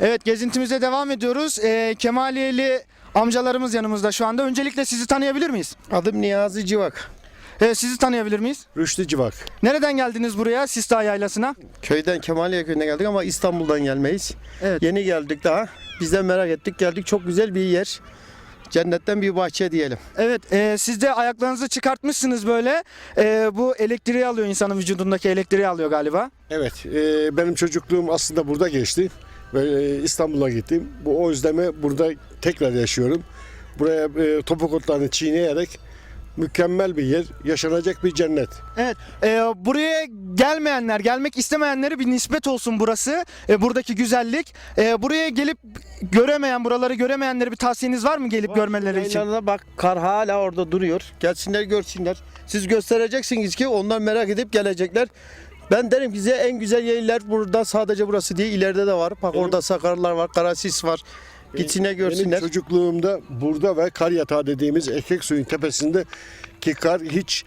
Evet gezintimize devam ediyoruz. Ee, Kemaliyeli amcalarımız yanımızda şu anda. Öncelikle sizi tanıyabilir miyiz? Adım Niyazi Civak. Ee, sizi tanıyabilir miyiz? Rüştü Civak. Nereden geldiniz buraya Sistağ Yaylası'na? Köyden Kemaliye köyüne geldik ama İstanbul'dan gelmeyiz. Evet. Yeni geldik daha. Biz de merak ettik geldik. Çok güzel bir yer. Cennetten bir bahçe diyelim. Evet e, siz de ayaklarınızı çıkartmışsınız böyle. E, bu elektriği alıyor insanın vücudundaki elektriği alıyor galiba. Evet, e, benim çocukluğum aslında burada geçti ve e, İstanbul'a gittim. Bu o yüzden burada tekrar yaşıyorum. Buraya e, topuk otlarını çiğneyerek mükemmel bir yer, yaşanacak bir cennet. Evet e, buraya gelmeyenler, gelmek istemeyenlere bir nispet olsun burası. E, buradaki güzellik. E, buraya gelip göremeyen, buraları göremeyenlere bir tavsiyeniz var mı gelip görmeleri için? Bak kar hala orada duruyor. Gelsinler görsünler. Siz göstereceksiniz ki onlar merak edip gelecekler. Ben derim ki size en güzel yerler burada sadece burası değil ileride de var. Bak Benim- orada sakarlar var, karasis var. Gitsinler görsünler. Benim çocukluğumda burada ve kar yatağı dediğimiz ekek suyun tepesinde ki kar hiç